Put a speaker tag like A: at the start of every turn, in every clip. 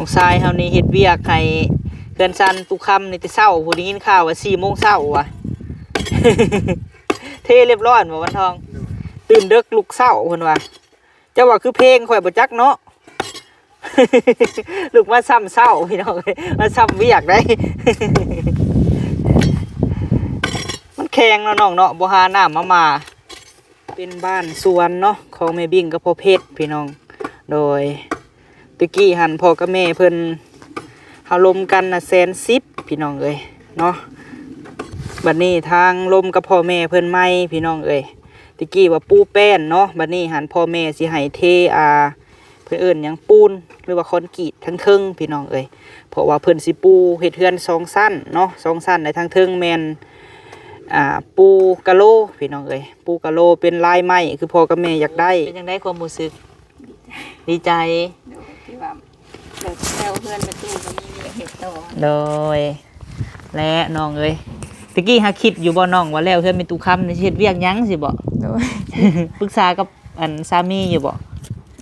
A: น้องชายเฮานี่เฮ็ดเวียกให้เพื่อนซันตุคำนี่แต่เช้าผู้ได้ยินข่าวว่า4โมงเช้าว่ะเทเรียบร้อยบ่วันทอง ตื่นเดึกลุกเช้าเพิ่นว่าเจ้าว่าคือเพลงข่อยบ่จักเนาะลูกมาซ้ำเศร้าพี่น้องมาซ้ำเวียกได้ มันแข็งเนาะน้องเนาะบ่หาน้ำมามา เป็นบ้านสวนเนาะของแม่บิ่งกับพ่อเพชรพี่น้อง โดย ตะกี้หันพ่อกับแม่เพิ่นเฮาลมกันนะแสนสิบพี่น้องเอ้ยเนาะบัดนี้ทางลมกับพ่อแม่เพิ่นใหม่พี่น้องเอ้ยตะกี้ว่าปูแป้นเนาะบัดนี้หันพ่อแม่สิให้เทอาเพิ่นเอิ้นหยังปูนหรือว่าคอนกรีตทั้งเทิงพี่น้องเอ้ยเพราะว่าเพิ่นสิปูเฮ็ดเฮือนสองสั้นเนาะสองสั้นในทางเทิงแม่นอ่าปูกะโลพี่น้องเอ้ยปูกะโลเป็นลายไม้คือพ่อกับแม่อยากได้เป็นยังได้ความรู้สึก ดีใจ
B: โดยที่ว่าเลิกแล้วเพื่อนมาตู้ก็มีเรื่องเห็ดต่อ
A: โดย และน้องเอ้ยตะกี้หาคิดอยู่บ่น้องว่าแล้วเพื่อนมีตู้คำในเฮ็ดเวียกหยังสิบ่
B: โดย
A: ปรึกษากับอันสามีอยู่บ่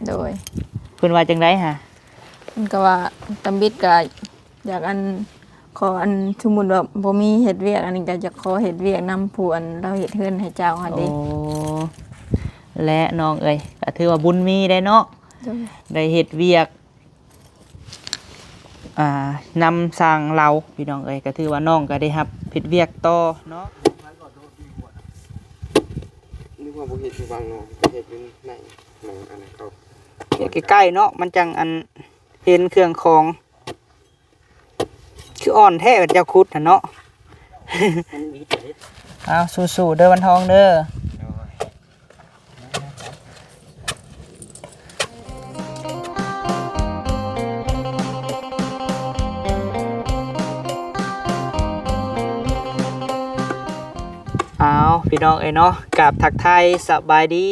B: โดย
A: เพิ่นว่าจังได๋ฮะ
B: มันก็ว่าตำบิดก็อยากอันขออันสมมุติว่าบ่มีเฮ็ดเวียกอันนี้ก็จะขอเฮ็ดเวียกนำผู้อันเราเฮ็ดเฮือนให้เจ้าหั่น
A: โอ้
B: เด้
A: และน้องเอ้ยก็ถือว่าบุญมีได้เนาะ
B: โดย
A: ได้เฮ็ดเวียกอ่า นำสร้างเราพี่น้องเอ้ยก็ถือว่าน้องก็ได้ครับเฮ็ดเวียกต่อเนาะ
C: นึกว่าบุเห็ดอยู่บางเนาะเห็ดอยู่ในหนังอันนั้นเขา
A: เฮ็ดใกล้ๆเนาะมันจังอันเห็นเครื่องของคืออ่อนแท้เป็นเจ้าคุดน่ะเนาะเอาสู้ๆเด้อวันทองเด้อ พี่น้องเอ้ยเนาะกับทักไทยสบายดี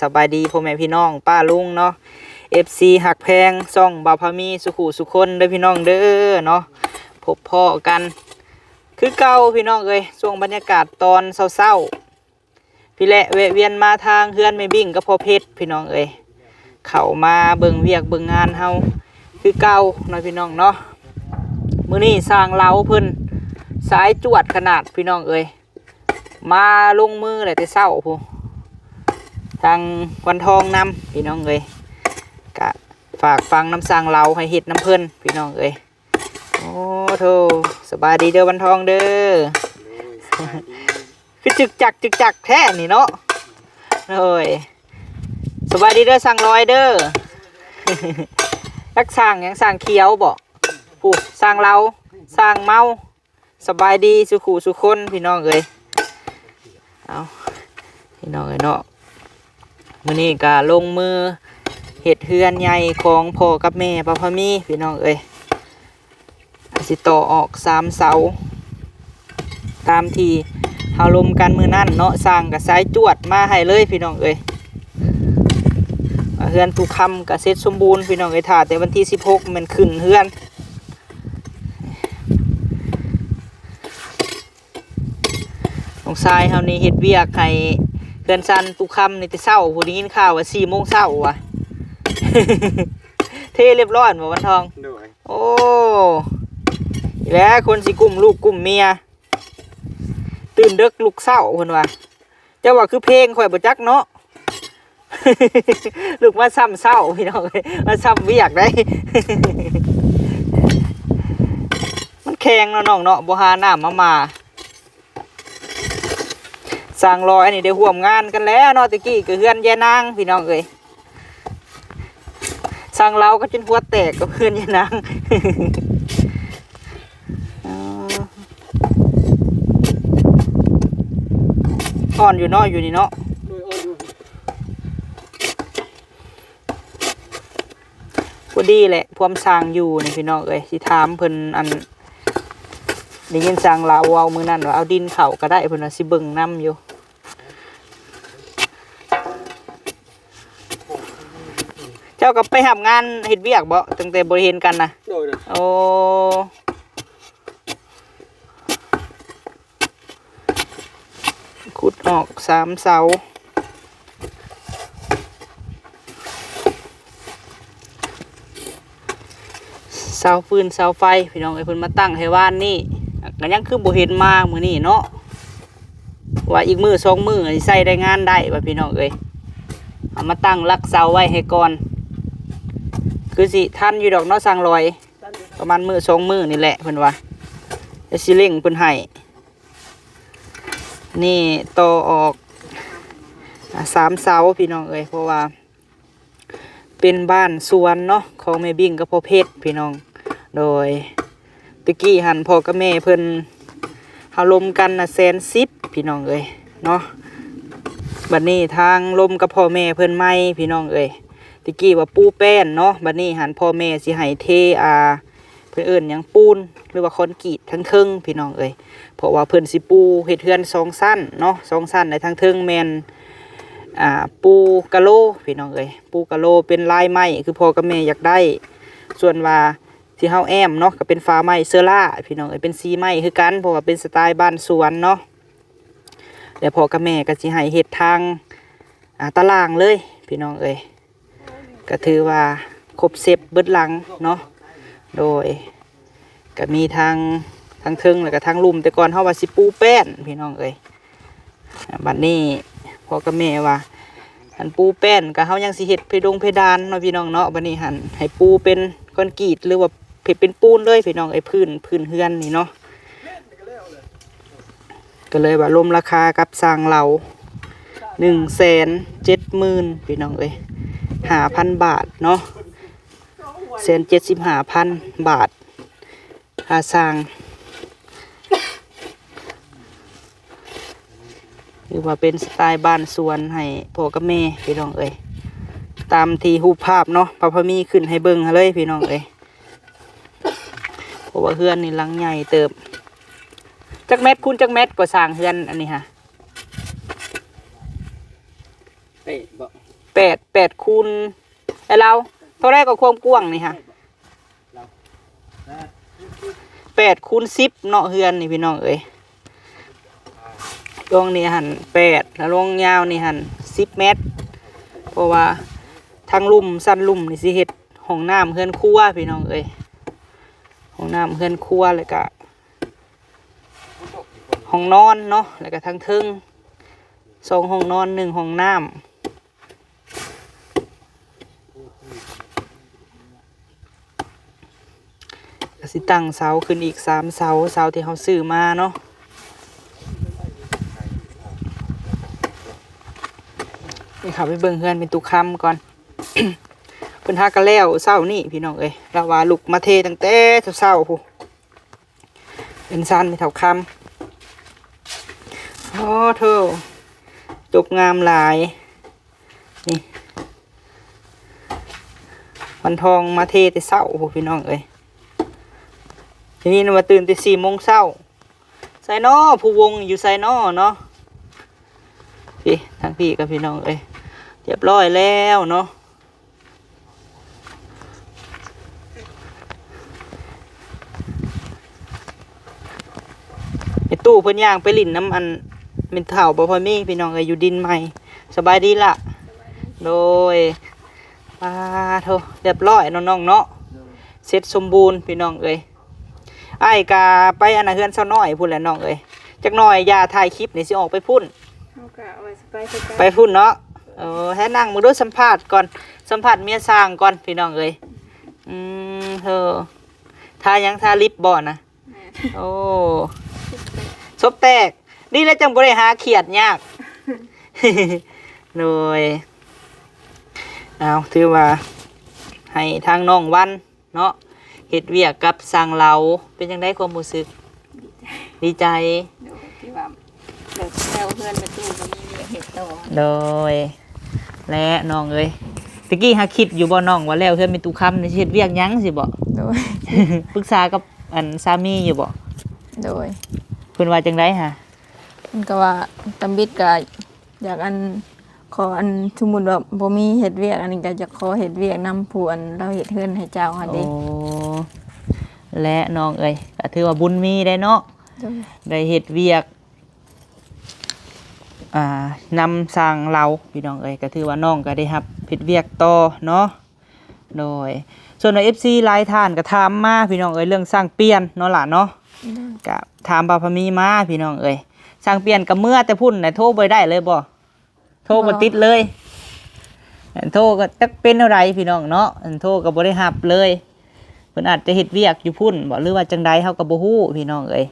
A: สบายดีพ่อแม่พี่น้องป้าลุงเนาะ FC หักแพงซ่องบาพามีสุขุสุคนเด้อพี่น้องเด้อเนาะพบพ่อกัน คือเก่าพี่น้องเอ้ยช่วงบรรยากาศตอนเศร้าๆพี่แหละแวเวียนมาทางเฮือนไม่บิ่งกับพ่อเพชรพี่น้องเอ้ยเข้ามาเบิ่งเวียกเบิ่งงานเฮาคือเก่าเนาะพี่น้องเนาะมื้อนี้สร้างเล้าเพิ่นสายจวดขนาดพี่น้องเอ้ย มาลงมือเลยแต่เศร้าพูทางวันทองนำพี่น้องเอ้ยกะฝากฟังน้ำสร้างเล้าให้เฮ็ดน้ำเพิ่นพี่น้องเอ้ยโอ้โธ่สบายดีเด้อวันทองเด้อคือจึกจักจึกจักแท้นี่เนาะเอ้ยสบายดีเด้อสั่งลอยเด้อรักสั่งหยังสั่งเขียวบ่ผู้สั่งเราสั่งเมาสบายดีสุขูสุคนพี่น้องเอ้ย เอาพี่น้องเอ้ยเนาะมื้อนี้ก็ลงมือเฮ็ดเฮือนใหญ่ของพ่อกับแม่ป้าพมีพี่น้องเอ้ยสิต่อออกสามเสา ตามที่เฮาลมกันมือนั่นเนาะสร้างกับสายจวดมาให้เลยพี่น้องเอ้ยเฮือนทุกคำกับเสร็จสมบูรณ์พี่น้องเอ้ยถ่าแต่วันที่สิบหกมันขึ้นเฮือนน้อง ชายเฮานี่เฮ็ดเวียกให้เฮือนซันตุคำนี่แต่เช้าผู้ได้ยินข่าวว่าสี่โมงเช้าว่ะ เทเรียบร้อยบ่วันทอง
C: ด้วย
A: โอ้แล้วคนสิกลุ่มลูกกลุ่มเมีย ตื่นเดึกลุกเศร้าเพิ่นว่าเจ้าว่าคือเพลงข่อยบ่จักเนาะ ลูกมาซ้ำเศร้าพี่น้องมาซ้ำเวียกได้ มันแข็งเนาะน้องเนาะบ่หาน้ำมามา สร้างรอยนี่ได้ห่วมงานกันแล้วเนาะตะกี้ก็เฮือนยายนางพี่น้องเอ้ยสั่งเราก็จนหัวแตกกับเพื่อนยายนางอ่อนอยู่เนาะอยู่นี่เนาะพอดีแหละพวมสร้างอยู่นี่พี่น้องเอ้ยสิถามเพิ่นอัน ได้ยินสร้างลาวเว้ามื้อนั้นว่าเอาดินเข้าก็ได้เพิ่นว่าสิเบิ่งนํอยู่เจ้าก็ไปทำงานเฮ็ดเวียกบ่ตั้งแต่บ่ได้เห็นกันนะ
C: โดยเด้อ
A: โอ้ขุดออกสามเสาเสาฟืนเสาไฟ พี่น้องเอ้ยเพิ่นมาตั้งให้ว่านนี่ ก็ยังคือบ่เห็นมามื้อนี้เนาะว่าอีกมือสองมือใส่ได้งานได้ว่พี่น้องเอ้ยเอามาตั้งรักเสาไว้ให้ก่อน คือสิทันอยู่ดอกเนาะสั่งลอย ประมาณมือสองมือนี่แหละเพิ่นว่าจะสิเร่งเพิ่นให้นี่ต่อออกสามเสาพี่น้องเอ้ยเพราะว่า เป็นบ้านสวนเนาะของแม่บิ่งกับพ่อเพชรพี่น้องโดย ตะกี้หันพ่อกับแม่เพิ่นเฮาลมกันนะแสนสิบพี่น้องเอ้ยเนาะบัดนี้ทางลมกับพ่อแม่เพิ่นไม่พี่น้องเอ้ยตะกี้ว่าปูแป้นเนาะบัดนี้หันพ่อแม่สิให้เทอาเพิ่นเอิ้นหยังปูนหรือว่าคอนกรีตทั้งเทิงพี่น้องเอ้ยเพราะว่าเพิ่นสิปูเฮ็ดเฮือนสองสั้นเนาะสองสั้นในทั้งเทิงแมนอ่าปูกะโลพี่น้องเอ้ยปูกะโลเป็นลายไม้คือพ่อกับแม่อยากได้ ส่วนว่า ที่เฮาแอมเนาะก็เป็นฟ้าไม้เซอร่าพี่น้องเอ้ยเป็นสีไม้คือกันเพราะว่าเป็นสไตล์บ้านสวนเนาะแล้วพอกับแม่ก็สิให้เฮ็ดทางอ่าตารางเลย พี่น้องเอ้ยก็ถือว่าครบเซฟเบิดหลังเนาะโดยก็มีทางทางเทิงแล้วก็ทางลุ่มแต่ก่อนเฮาว่าสิปูแป้นพี่น้องเอ้ยอ่าบัดนี้พอกับแม่ว่าหันปูแป้นก็เฮายังสิเฮ็ดเพดงเพดานเนาะพี่น้องเนาะบัดนี้หันให้ปูเป็นคอนกรีตหรือว่า เพ็ดเป็นปูนเลยพี่น้องไอ้พื้นพื้นเฮือนนี่เนาะก็เลยว่าลมราคากับสร้างเราหนึ่งแสนเจ็ดหมื่นพี่น้องเอ้ยห้าพันบาทเนาะแสนเจ็ดสิบห้าพันบาทค่าสร้างหรือว่าเป็นสไตล์บ้านสวนให้พ่อกับแม่พี่น้องเอ้ยตามที่รูภาพเนาะพระพมีขึ้นให้เบิ่งเลยพี่น้องเอ้ย ราะว่าเฮือนนี่หลังใหญ่เติบจักเม็ดคูณจักเม็ดก็สร้างเฮือนอันนี้ฮะ
C: เป๊ะบ่
A: แปดแปดคูณไอเราเท่าไรก็ความกว้างนี่ฮะแปดคูณสิบเนาะเฮือนนี่พี่น้องเอ้ยลงนี่หันแปดแล้วลงยาวนี่หันสิบเมตร เพราะว่าทางลุ่มสั้นลุ่มนี่สิเฮ็ดห้องน้ำเฮือนครัวพี่น้องเอ้ย ห้องน้ำเฮือนครัวแล้วก็ห้องนอนเนาะแล้วก็ทางทึ่งสองห้องนอนหนึ่งห้องน้ำกสิตั้งเสาขึ้นอีกสามเสาเสาที่เขาซื้อมาเนาะนี่ค่ะไปเบิ่งเฮือนเป็นตุคำก่อน พิ่นหากันแล้วเศร้านี่พี่น้องเอ้ยเราว่าลุกมาเทตั้งแต่เศร้าๆพู้เป็นซันไปเท่าคำโอ้เธอจบงามหลาย นี่วันทองมาเทแต่เศร้าพู้พี่น้องเอ้ยทีนี้มาตื่นแต่สี่โมงเช้าใส่นอผู้วงอยู่ใส่นอเนาะพี่ทางพี่กับพี่น้องเอ้ยเรียบร้อยแล้วเนาะ ไอตู้เพิ่นย่างไปลิ่นน้ำอันเป็นเถ่าบ่พอมีพี่น้องเอ้ยอยู่ดินใหม่ สบายดีละโดยปลาโทเรียบร้อยน้องๆเนาะเสร็จสมบูรณ์พี่น้องเอ้ยไอ้ายกาไปอันน่ะเฮือนเซาน้อยพูดแหละน้องเอ้ยจักหน่อยอย่าถ่ายคลิปนี่สิออกไปพุ่น
B: เอากะเอาไว้ไปไป
A: ไปพุ่นเนาะเออให้นั่งมึงดูสัมภาษณ์ก่อนสัมภาษณ์เมียสร้างก่อนพี่น้องเอ้ยอืมเธอทายังทาลิปบ่นะโอ้ ซบแตก นี่แล้วจังบริหาเขียดยากโดยเอาถือว่า ให้ทางน้องวัน เนาะเฮ็ดเวียกกับสร้างเราเป็นยังไงความรู้สึก ดีใจ
B: ที่ว่าเดี๋ยวแซวเพื่อนไปตู้ก็มีเห็ดต่อ
A: โดย และน้องเอ้ยตะกี้หาคิดอยู่บ่น้องว่าแล้วเพื่อนเป็นตุคำในเฮ็ดเวียกหยังสิบ่
B: โดย
A: ปรึกษากับอันสามีอยู่บ่
B: โดย
A: เพิ่นว่าจังไดฮะ
B: มันก็ว่าตำบิดก็อยากอันขออันสมมุติว่าบ่มีเฮ็ดเวียก อันนี้ก็จะขอเฮ็ดเวียกนำผู้อันเราเฮ็ดเฮือนให้เจ้าหั่น
A: โอ้
B: เด้
A: และน้องเอ้ยก็ถือว่าบุญมีได้เนาะ
B: โดย
A: ได้เฮ็ดเวียกอ่านำสร้างเราพี่น้องเอ้ยก็ถือว่าน้องก็ได้รับเฮ็ดเวียกต่อเนาะโดย ส่วนใน FC หลายท่านก็ถามมาพี่น้องเอ้ยเรื่องสร้างเปลี่ยนเนาะล่ะเนาะ ก็ถามบาพมีมาพี่น้องเอ้ยสร้างเปลี่ยนกับเมื่อแต่พุ่นน่ะโทรบ่ได้เลยบ่โทรบ่ติดเลยอันโทรก็จักเป็นเท่าไรพี่น้องเนาะอันโทรก็บ่ได้รับเลยเพิ่นอาจจะเฮ็ดเวียกอยู่พุ่นบ่หรือว่าจังใดเฮาก็บ่ฮู้พี่น้องเอ้ย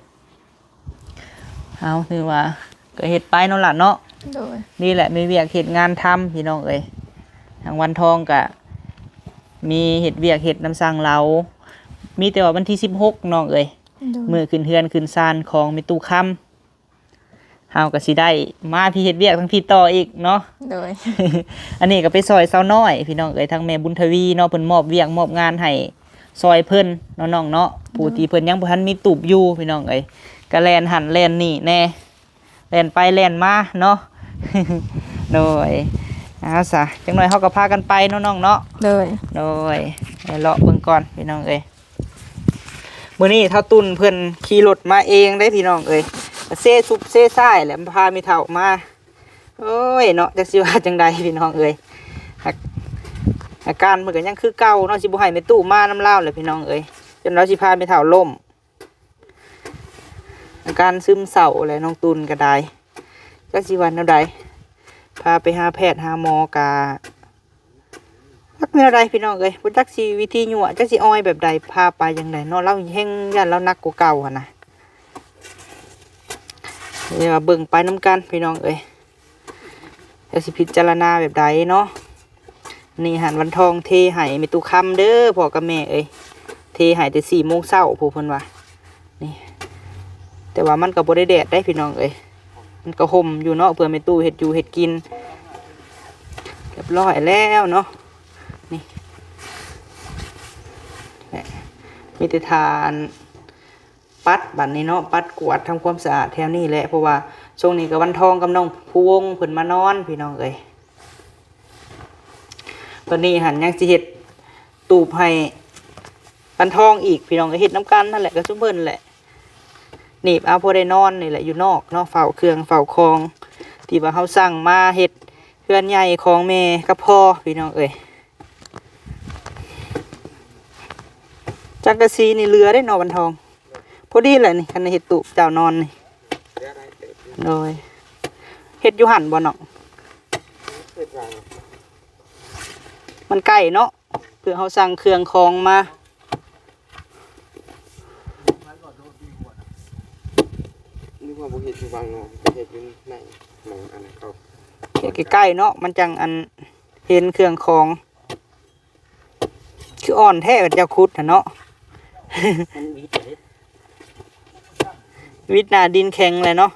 A: เอาคือว่าก็เฮ็ดไปเนาะล่ะเนาะ
B: โดย
A: นี่แหละมีเวียกเหตุงานทำพี่น้องเอ้ยทางวันทองกะมีเห็ดเวียกเห็ดน้ำสั่งเรามีแต่ว่าวันที่สิบหกน้องเอ้ย
B: โดย
A: มือขึ้นเฮือนขึ้นซานของมีตู้คำเฮาก็สิได้มาพี่เห็ดเวียกทั้งพี่ต่ออีกเนาะ
B: โดย
A: อันนี้ก็ไปซอยเซาน้อย พี่น้องเอ้ยทางแม่บุญทวีเนาะเพิ่นมอบเวียกมอบงานให้ซอยเพิ่นเนาะน้องเนาะผู้ที่เพิ่นยังบ่ทันมีตูบอยู่พี่น้องเอ้ยก็แล่นหันแล่นนี่แน่แล่นไปแล่นมาเนาะโดยเอาซะจังหน่อยเฮาก็พากันไปเนาะน้องเนาะ
B: โดย
A: โดยไปเลาะเบิ่งก่อนพี่น้องเอ้ย มื้อนี้เท่าตุนเพิ่นขี่รถมาเองได้พี่น้องเอ้ยเซ่ซุบเซ่ซ้ายแหลมพามีเฒ่ามาโอ้ยเนาะจักสิว่าจังใดพี่น้องเอ้ยอาอาการมันก็ยังคือเก่าเนาะสิบ่ให้แม่ตู้มาน้ำเล่าเลยพี่น้องเอ้ยจนเราสิพาไปเฒ่าล่ม อาการซึมเศร้าแหละน้องตุนก็ได้จักสิวันเท่าใดพาไปหาแพทย์หาหมอกา จักแนวใดพี่น้องเอ้ยบ่จักสิวิธียั่วจักสิอ้อยแบบใดพาไปจังไดเนาะเราแฮงยันเรานักกว่าเก่าหั่นน่ะเดี๋ยวเบิ่งไปน้ำกันพี่น้องเอ้ยจะสิพิจารณาแบบใดเนาะนี่หันวันทองเทไห้มีตุคำเด้อพ่อกับแม่เอ้ยเทไห้แต่สี่โมงเช้าผู้เพิ่นว่านี่ แต่ว่ามันก็บ่ได้แดดได้พี่น้องเอ้ยมันก็ห่มอยู่เนาะเพื่อไม่ตู้เห็ดอยู่เห็ดกินเรียบร้อยแล้วเนาะนี่แหละ มีแต่ทานปัดบัดนี้เนาะปัดกวาดทำความสะอาดแถวนี้แหละเพราะว่าช่วงนี้กับวันทองกับน้องพวงเพิ่นมานอนพี่น้องเอ้ยตอนนี้หันยังสิเฮ็ดตูบให้วันทองอีกพี่น้องก็เฮ็ดน้ำกันนั่นแหละก็ซุ่มเพิ่นแหละหนีบเอาพอได้นอนนี่แหละอยู่นอกเนาะเฝ้าเครื่องเฝ้าคลองที่ว่าเฮาสั่งมาเฮ็ดเพื่อนใหญ่ของแม่กับพ่อพี่น้องเอ้ย จักกะซีนี่เรือได้เนอวันทอง พอดีแหละนี่คันได้เฮ็ดตูบเจ้านอนนี่
C: เดี๋ยวได้เติบ
A: โดยเฮ็ดอยู่หันบ่เนาะ
C: เฮ็ดวาง
A: มันใกล้เนาะเพื่อเขาสั่งเครื่องของมา
C: นึกว่าบ่เฮ็ดอยู่วางนอกไปเฮ็ดอยู่ในหมองอันนั้นเขา
A: เฮ็ดใกล้ๆเนาะมันจังอันเห็นเครื่องของ คืออ่อนแท้เจ้าคุดน่ะ เนาะวิทย์หนาดินแข็งเลยเนาะ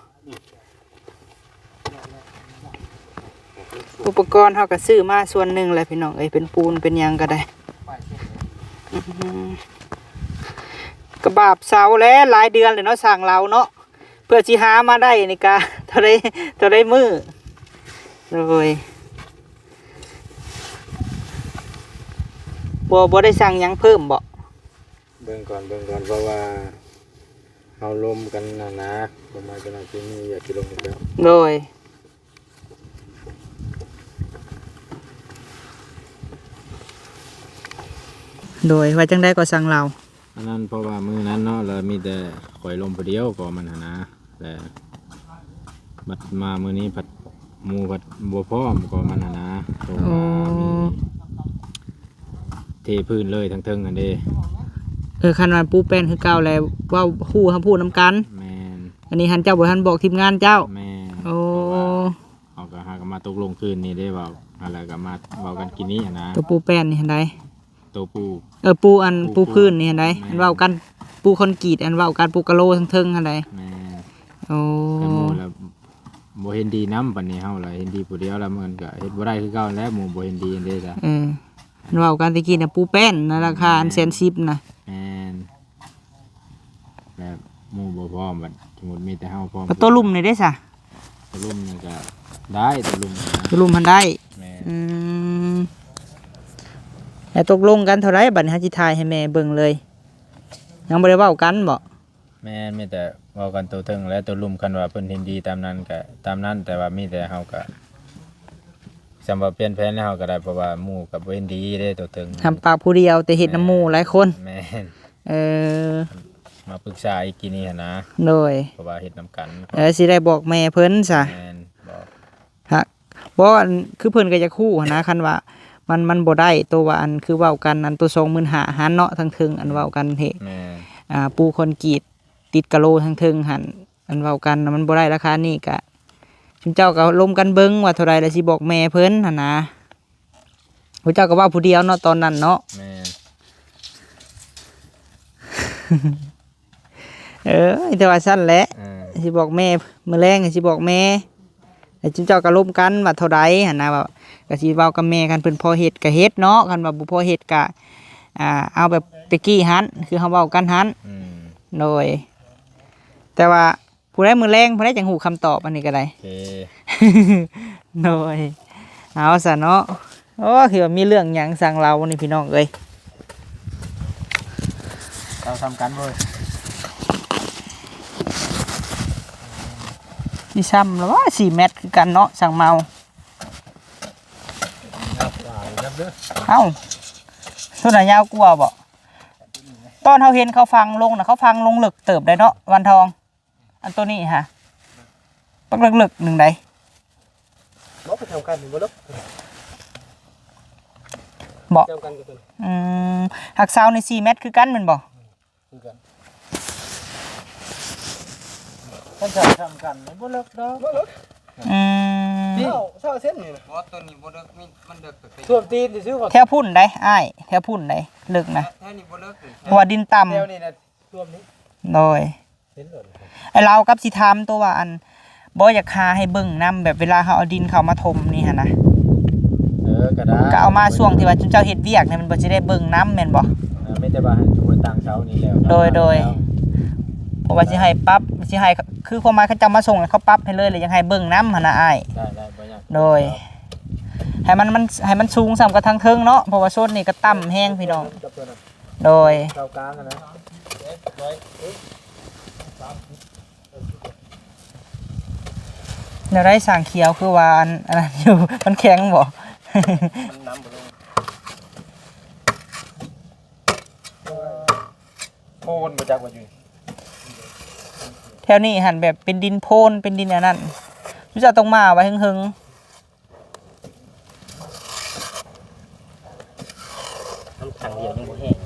A: อุปกรณ์เขาก็ซื้อมาส่วนหนึ่งแหละพี่น้องเอ้ยเป็นปูนเป็นยังก็ได้กระบาบเสาแล้วหลายเดือนเลยเนาะสั่งเราเนาะเพื่อสิหามาได้นี่กาเท่าไรเท่าไรมือเลยบ่บ่ได้สั่งยังเพิ่มบ่
C: เบิ่งก่อนเบิ่งก่อนเพราะว่าเฮาลมกันน่ะนะประมาณจะนาทีนี้อยากสิลงอีกแล้ว
A: โดยโดยว่าจังได้ก็สั่งเรา
D: อันนั้นเพราะว่ามือนั้นเนาะเรามีแต่ข่อยลมผู้เดียวก็มันหั้นนะแต่บัดมามือนี้ผัดหมูผัดบัวพร้อมก็มันหั้นนะเพราะว่ามีเทพื้นเลยทั้งเทิงกันเด้
A: เออคันว่าปูแป้นคือเก่าแล้วเว่าคู่คำพูดน้ำกัน
D: แมน
A: อันนี้หันเจ้าบ่ทันบอกทีมงานเจ้า
D: แมน
A: โอ้
D: เอาก็หากันมาตกลงคืนนี้ได้เว่าอะไรก็มาเว้ากันกินนี้หั้นนะ
A: ตัวปูแป้นนี่เห็นได
D: ตัวปู
A: เออปูอัน
D: ปู
A: ปูพื้นนี่เห็นได
D: แม่
A: อันเว้ากันปูคอนกรีตอันเว้ากันปูกะโลทั้งเทิงเห็นได
D: แมน
A: โอ้
D: แต่หมูแล้วบ่เห็นดีน้ำปันนี้เฮาละเห็นดีผู้เดียวแล้วมันก็เฮ็ดบ่ได้คือเก่าแล้วหมูบ่เห็นดีอันเด้จ้ะ
A: เอออันเว้ากันตะกี้น่ะปูแป้นนะราคาอันแสนสิบนะ
D: แม นแบบหมู่บ่พร้อมบัดสมมุติมีแต่เฮาพร้อม
A: แล้วตัวลุ่มนี่ได้ซะ
D: ตัวลุ่มนี่ก็ได้ตัวลุ่มนะ
A: ตัวลุ่มมันได้
D: แม่
A: อืมแล้วตกลงกันเท่าไรบัดนี้ฮะจิทายให้แม่เบิ่งเลย ยังบ่ได้เว้ากันบ่
D: แม่นมีแต่เว้ากันตัวเทิงและตัวลุ่มกันว่าเพิ่นเห็นดีตามนั้นก็ตามนั้นแต่ว่ามีแต่เฮาก็ สำหรับเปลี่ยนแผนแล้วเราก็ได้เพราะว่าหมู่กับเว้นดีได้ตัวตึง
A: ทำปากผู้เดียวแต่เห็ดน้ำหมูหลายคน
D: แม่น
A: เออ
D: มาปรึกษาอีกทีนี้หั้นนะ
A: โดย
D: เพราะว่าเฮ็ดนํกัน
A: เออสิได้บอกแม่เพิ่นซะ
D: แม่นบอก
A: ฮะบ่อันคือเพิ่นก็จะคู่หั้นนะคันว่า มันมันบ่ได้ตัวว่าอันคือเว้ากันอันตัว25,000หันเนาะทั้งถึงอันเว้ากันเฮ
D: แม่น
A: อ่าปูคอนกรีตติดกะโลทั้งถึงหันอันเว้ากันน่ะมันบ่ได้ราคานี่ก็ ชุมเจ้าก็ลมกันเบิ่งว่าเท่าไรแล้วสิบอกแม่เพิ่นหั่นนะผู้เจ้าก็ว่าผู้เดียวเนาะตอนนั้นเนาะ
D: แม่น
A: เออแต่ว่าซั่นแหละ
D: อืม
A: สิบอกแม่มื้อแรงก็สิบอกแม่แล้วจุนเจ้าก็ร่วมกันว่าเท่าใดหั่นนะว่าก็สิเว้ากับแม่กันเพิ่นพอเฮ็ดก็เฮ็ดเนาะคันว่าบ่พอเฮ็ดก็อ่าเอาแบบตะกี้หันคือเฮาเว้ากันหัน
D: อืม
A: โดยแต่ว่า ผู้ใดมื้อแรงผู้ใดจังฮู้คำตอบอันนี้ก็ได้
D: โอเค
A: โดยเอาซะเนาะโอ้คือว่ามีเรื่องหยังสั่งเรานี่พี่น้องเอ้ย
D: เราทำกันเว้ย
A: สิซ้ำแล้วว่า4เมตรคือกันเนาะสั่งเมาเอ้าส่วนไหนยาวกลัวาบ่ตอนเขาเห็นเขาฟังลงนะเขาฟังลงหลึกเติบได้เนาะวันทอง อันตัวนี้ฮะปักหลึกๆหนึ่งใด
C: บ่ไปทำกันนี่บ่ลบ
A: บอก
C: จำกันกัน
A: อืมหักเสาในสี่เมตรคือกันแมันบ่
C: คือกันท่านจะทำกันบ่เลิกดอกบ่เลิก
A: อืม
C: เศร้าเศร้าเส้นนี่นะ
D: ว่าตัวนี้บ่เลิกมีมันเลิกแต่
C: ท่วมตีนสิซื้อก่อน
A: แถวพุ่นได้อ้ายแถวพุ่นได้ลึกนะ
D: แค่นี้บ่เลิกเลย
A: เพราะว่าดินต่
C: แถวนี้นะท่วมนี้ำ
A: โดย
C: เห็นเลย
A: ไอเรากับสิทามตัวว่าอันบ่อยากคาให้เบิ่งน้ำแบบเวลาเขาเอาดินเขามาถมนี่ฮะนะ
D: เออก็ได้
A: ก็เอามาช่วงที่ว่าจุนเจ้าเฮ็ดเวียกเนี่ยมันบ่สิได้เบิ่งน้ำแม่นบ่
D: เออไม่ได้ว่าให้ทุกคนต่างเช้านี้แล้ว
A: โดยโดยเพราะว่าสิให้ปรั๊บสิให้คือความหมายเขาจะมาส่งให้เขาปรั๊บให้เลยเลยยังให้เบิ่งน้ำหั่นน่ะอ้าย
D: ได้ได้บ่ยาก
A: โดยให้มันมันให้มันสูงสำกับทางเทิงเนาะเพราะว่าโซนนี่ก็ต่ำแห้งพี่น้อง
C: จับตัวนั้น
A: โดย
C: เก้ากลางอะ นะ
A: แนวได้สร้างเขียวคือว่าอันอันนั้นอยู่ มันแข็งบ่
C: มันน้ำบ่ลงโคนบ่จักว่าอยู่
A: แถวนี้หันแบบเป็นดินโพนเป็นดินอันนั้นรู้จักต้องมาไว้หึง
C: น้ำขังเดียวยังบ่แห้ง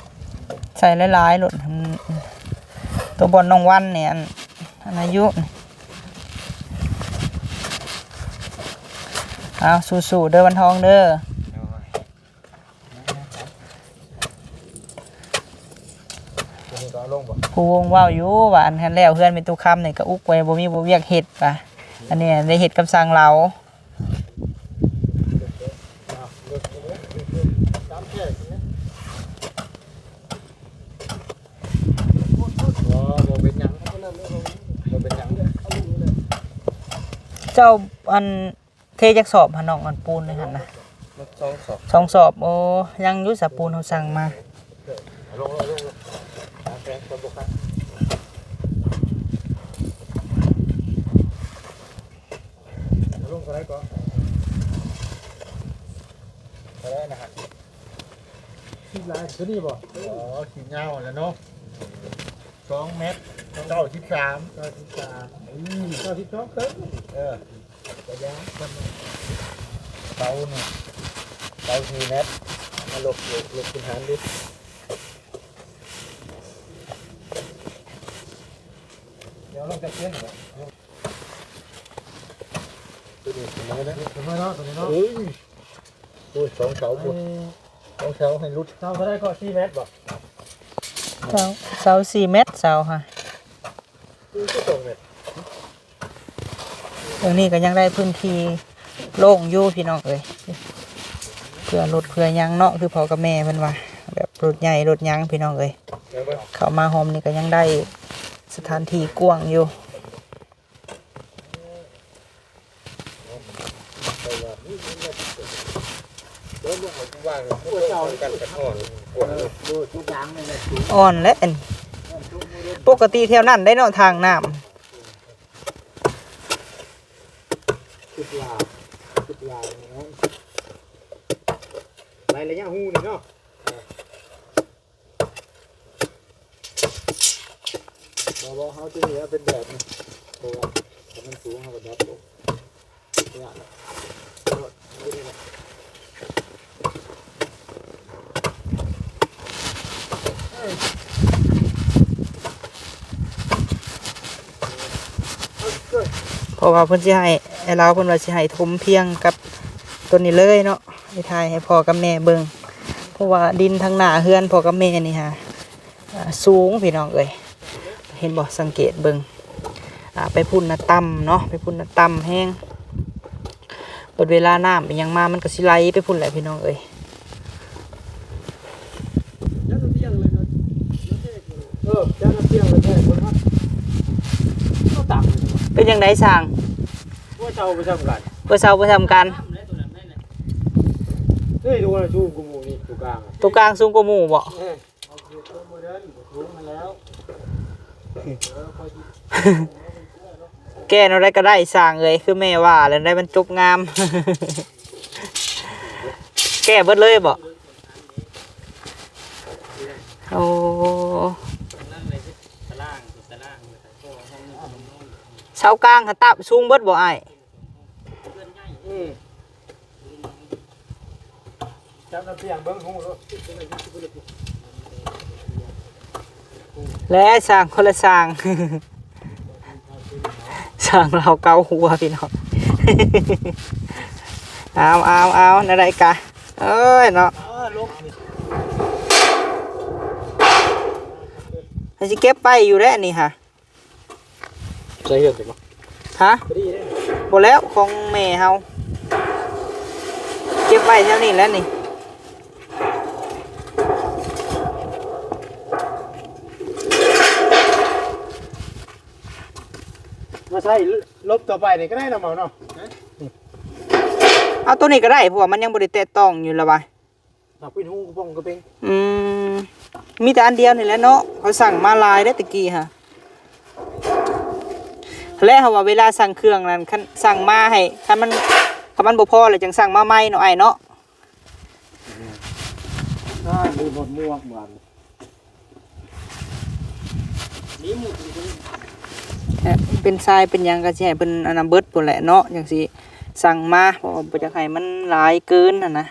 A: ๆใส่หลายๆหลดอืมตัวบอลน้องวันเนี่ยอันอันอายุ เอาสู้ๆเด้อวันทองเด้อ
C: ตัวงบ่
A: ผู้วงว้าอยู่ว่าอันทันแล้วเพื่อนเป็นตุคำนี่ก็อุกไว้บ่มีบ่เวียกเฮ็ดป่ะอันนี้ได้เฮ็ดกับสร้างเรา
C: เจ้า
A: อัน จักสอบหาน้องอันปูนเลยหั่นน่ะ
C: มันสองสอง
A: สองสอบโอ้ยังอยู่สะปูนเฮาสั่งมา
C: ลงลงลงลงตามแค่คนบ่คัดลงก็ได้ก็ก็ได้นะฮะที่ลายตัวนี้บ่อ๋อขีดยาวแล้วเนาะสองเมตรเก้าสิบสามเก้าสิบสามอืมเก้าสิบสองเกินเออระยะมันเตาเนี่ยเตาสี่เมตรมาหลบหลบหลบคุณหารดิเดี๋ยวลงจะเพี้ยนเหรอตัวนี้ตัวนี้นะตัวนี้เนาะตัวนี้เนาะเอ้ ยโอ้ยสองเสาบุสองเสาให้รุดเสาเท่าไรก็สี่เมตรบ่
A: เสาเสา4เมตรเสาค่ะ
C: คือก็ ตรง
A: นี้ก็ยังได้พื้นที่โล่งอยู่พี่น้องเอ้ยเพื่อรถเพื่อยังเนาะคือพอกับแม่เพิ่นว่าแบบรถใหญ่รถยังพี่น้องเอ้ย
C: เข้า
A: มาโฮมนี่ก็ยังได้สถานที่กว้างอยู่
C: อ่อนเลยนะ
A: อ่อนและปกติแถวนั้นได้นาะทางน้ำ
C: ลาสุดลาเนาะไรระยะหูนี่เนาะเราบอกเขาจะเหลือเป็นแบบนี้ตัวมันสูงเขาก็ดับลงเนี่ยเพ
A: ราะว่าเพื่อนที่ให้ ไอ้เราเพิ่นว่าสิให้ทมเพียงกับตัวนี้เลยเนาะให้ทายให้พ่อกับแม่เบิ่งเพราะว่าดินทางหน้าเฮือนพ่อกับแม่นี่ฮะอ่าสูงพี่น้องเอ้ยเห็นบ่สังเกตเบิ่งอ่าไปพุ่นน่ะต่ำเนาะไปพุ่นน่ะต่ำแห้งเปิดเวลาน้ำเป็นหยังมามันก็สิไหลไปพุ่นแหละพี่น้องเอ้ย
C: เออจ้าน้ำเที่ยงเลยแท้คนนั้นก็ต่ำเลย
A: เป็นยังไงสร้าง
C: ว่าเจ้าไปทำกัน
A: เพื่อเซาเพื่อทำกัน
C: เฮ้ยดูนะชูกูมูนี่ตัวกลางอะ
A: ตัวกลางสูงกว่าหมู่บ่
C: เออเอาคือตัวโมเดิร์นรู้มาแล้ว
A: แก้เนาได้ก็ได้สร้างเลยคือแม่ว่าแล้วได้มันจบงาม แก้เบิดเลยบ่โอ้เสากลางเขาตับสูงเบิดบ่อ้าย
C: อืมจ้าน้ำเที่ยงเบิ้งหูรถ
A: และสร้างคนละสร้าง สร้างเราเกาหัวพี่น้อง เอาเอาเอาอะไรกะเอ้ยเนาะ
C: เออลง
A: ให้สิเก็บไปอยู่แล้วนี่ฮะ
C: ใช่เห็นไหม
A: ฮะ
C: พอดีเลย
A: บ่แล้วของแม่เฮาเก็บไว้เท่านี้แล้วนี่
C: มาใช่ลบต่อไปนี่ก็ได้นะหมอเนาะ
A: เอาตัวนี้ก็ได้เพราะว่ามันยังบ่ได้แตะต้องอยู่และวะ
C: หักเป็นหูกระปองกระเปง
A: อืมมีแต่อันเดียวนี่แหละเนาะเขาสั่งมาหลายได้อตะกี้ฮะและเขาว่าเวลาสั่งเครื่องนั้นคันสั่งมาให้คันมัน คันมันบ่พอเลยจังสั่งมาใหม่เนาะไอ้เนาะ
C: อ่าดูหมดม่วงเหมือน
A: เอ่อเป็นทรายเป็นหยังก็สิให้เพิ่นอันนั้นเบิดพุ่นแหละเนาะจังสิสั่งมาเพราะว่าบ่อยากให้มันหลายเกินน่ะนะ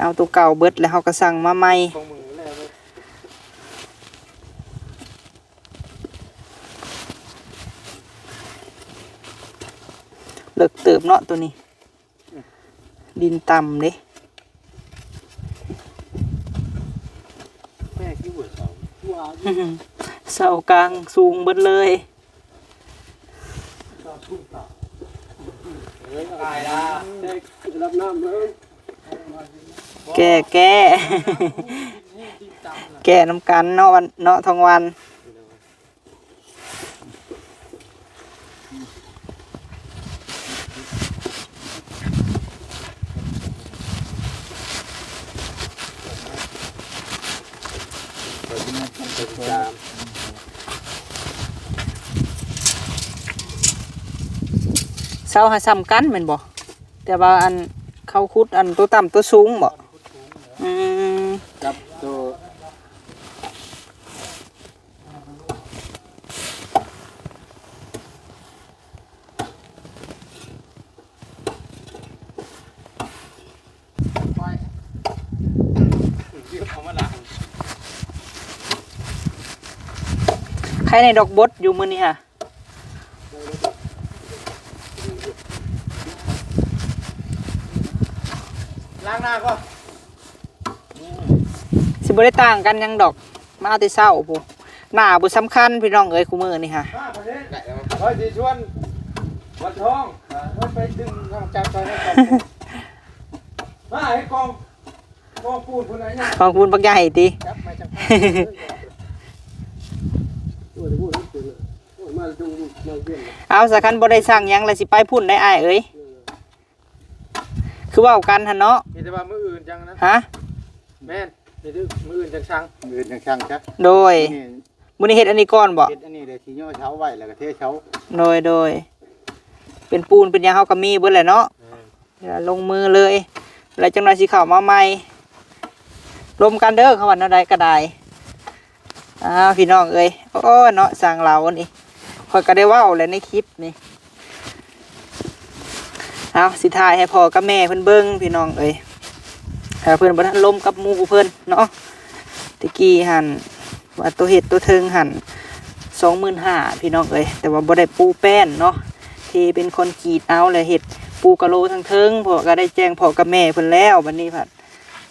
A: เอาตัวเก่าเบิดแล้วเขาก็สั่งมาใหม่
C: ของมือแล้วเลย
A: เลิกเติบเนาะตัวนี้ ดินต่ำเด้
C: แม่กี่หัวเสาว้าว
A: เสากลางสูงเบิดเลย
C: ตายละรับน้ำเลย
A: แก่แก่แก่น้ำกันเนาะวันเนาะทองวันาหาซ้ำกันแม่นบ่แต่ว่าอันเขาคุดอันตัวต่ำตัวสูงบ่อืม
C: กับตัว
A: ใครในดอกบดอยู่มื้อนี้ค่ะ
C: ล้างหน้าก็
A: สิบ่ได้ต่างกันหยังดอกมาแต่เช้าพุหน้าบ่สำคัญพี่น้องเอ้ยคู่มื้อนี่ค่ะ
C: มาประเทศเฮ้ยสิชวนวันทองเฮ้ยไปดึงกำลังใจไปให้กองมาให้กองกองปูนคนไหนเนี่ย
A: ขอบคุณบักใหญ่ติ
C: จับมาจับโอ้ยพูดพูดโอ้ยมาดูมาเวียน
A: เอาสักคันบ่ได้สั่งหยังแล้วสิไปพุ่นได้อ้ายเอ้ย คือเว้ากันหั่นเนาะ
C: มีแต่ว่ามืออื่นจังนะ
A: ฮะ
C: แม่นมีแต่มืออื่นจังช่างมืออื่นจังช่างจ้ะ
A: โดย
C: นี่
A: มื้อนี้เฮ็ดอันนี้ก่อนบ่
C: เฮ็ดอันนี้เลยทีย่อเช้าไว้แล้วก็เทเช้า
A: โดยโดย เป็นปูนเป็นหยังเฮาก็มีเบิดแหละเนาะเดี๋ยวลงมือเลย แล้วจังหน่อยสิเข้ามาใหม่รวมกันเด้อเขาวันอะไรก็ได้อ้าวพี่น้องเอ้ยโอ้เนาะสั่งเรานี่คอยก็ได้เว่าแล้วในคลิปนี่ เอาสิทายให้พ่อกับแม่เพิ่นเบิ้งพี่น้องเอ้ยถ้าเพิ่นบ่ทันล้มกับหมู่เพิ่นเนาะตะกี้หันว่าตัวเห็ดตัวเทิงหันสองหมื่นห้าพี่น้องเอ้ยแต่ว่าบ่ได้ปูแป้นเนาะที่เป็นคนกรีดเอาเลยเห็ดปูกะโลทั้งเทิงพ่อก็ได้แจ้งพ่อกับแม่เพิ่นแล้วบัดนี้ผัด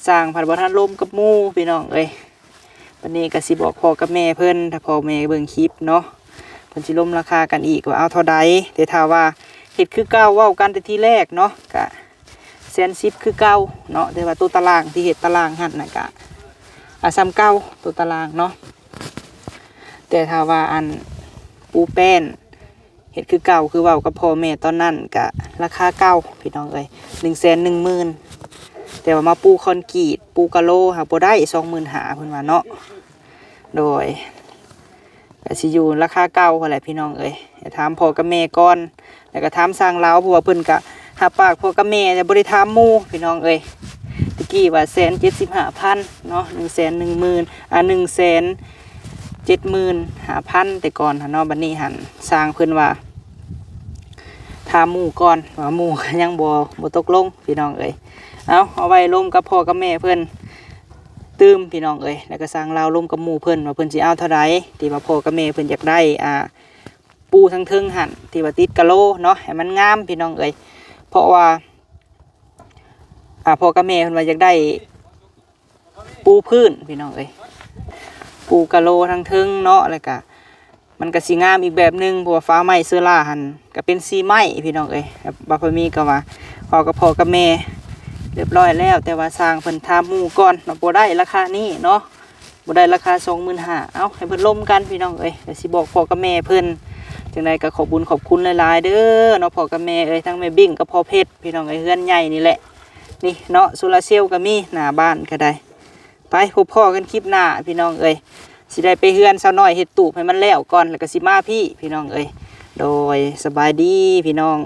A: สร้างผัดบ่ทันลมกับหมู่พี่น้องเอ้ยวันนี้ก็สิบอกพ่อกับแม่เพิ่นถ้าพ่อแม่เบิ่งคลิปเนาะเพิ่นสิลมราคากันอีกว่าเอาเท่าใดแต่ถ้าว่า เฮ็ดคือเก่าเว้ากันแต่ทีแรกเนาะก็แสนสิบคือเก่าเนาะแต่ว่าตัวตารางที่เฮ็ดตารางหันนะก็อะซ้ำเก่าตัวตารางเนาะแต่ถ้าว่าอันปูแป้นเฮ็ดคือเก่าคือเว้ากับพ่อแม่ตอนนั้นก็ราคาเก่าพี่น้องเอ้ย110,000แต่ว่ามาปูคอนกรีตปูกะโลหาบ่ได้สองหมื่นหาเพิ่นว่าเนาะโดย ก็สิอยู่ราคาเก่าพอแหละพี่น้องเอ้ยถามพ่อกับแม่ก่อน แล้วก็ถามสร้างเล้าเพราะว่าเพิ่นก็หาปากพ่อกับแม่แต่บ่ได้ถามมู่พี่น้องเอ้ยตะกี้ว่าแสนเจ็ดสิบห้าพันเนาะหนึ่งแสนหนึ่งหมื่นอ่าหนึ่งแสนเจ็ดหมื่นห้าพันแต่ก่อนหนเนาะบัดนี้หันสร้างเพิ่นว่าถามมู่ก่อนว่าหมู่ยังบ่บ่ตกลงพี่น้องเอ้ยเอาเอาไว้ร่มกับพ่อกับแม่เพื่น ตื้มพี่น้องเอ้ยแล้วก็สร้างเราวร่มกับหมู่เพื่อนว่าเพื่อนสิเอาเท่าไรที่ว่าพ่อกับแม่เพื่อนอยากได้อ่าปูทั้งเทึงหันที่ว่าติดกะโลเนาะให้มันงามพี่น้องเอ้ยเพราะว่าอ่าพ่อกับแม่เพื่อนว่าอยากได้ ปูพื้นพี่น้องเอ้ยปูกะโลทั้งเทึงเนาะแล้วก็มันก็สีงามอีกแบบหนึ่งเพราะว่าฟ้าไหม้เสื้อล่าหันก็เป็นสีไหม้พี่น้องเอ้ยบบบาพมีก็ว่าพอกับพ่อกับแม่ เรียบร้อยแล้ว แต่ว่าสร้างเพิ่นทามูก่อนเนาะบ่ได้ราคานี้เนาะบ่ได้ราคา25,000เอ้าเอาให้เพิ่นล่มกันพี่น้องเอ้ยเดี๋ยวสิบอกพ่อกับแม่เพิ่นจังไดก็ขอบบุญขอบคุณหลายๆเด้อเนาะพ่อกับแม่เอ้ยทั้งแม่บิ่งกับพ่อเพชรพี่น้องเอ้ยเฮือนใหญ่นี่แหละนี่เนาะโซลาเซลล์ก็มีหน้าบ้านก็ได้ ไปพบพ่อกันคลิปหน้าพี่น้องเอ้ยสิได้ไปเฮือนซะหน่อยเฮ็ดตูบให้มันแล้วก่อนแล้วก็สิมาพี่พี่น้องเอ้ยโดยสบายดีพี่น้อง